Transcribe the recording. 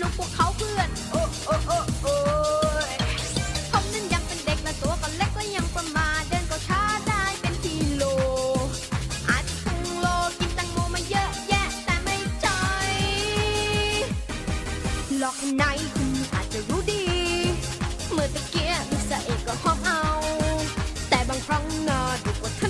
นุกพวกเขาเพื่อน โอ้โอ้โอ้โอ้ยผมนั้นยังเป็นเด็กและตัวก็เล็กก็ยังประมาทเดินก็ช้าได้เป็นกิโล อาจจะพุงโลกินตังโมมาเยอะแยะแต่ไม่จอยหลอกไหนคุณอาจจะรู้ดี เมื่อตะเกียบมิสเตอกก็หอมเอา แต่บางครั้งนอาดูกว่าท่าน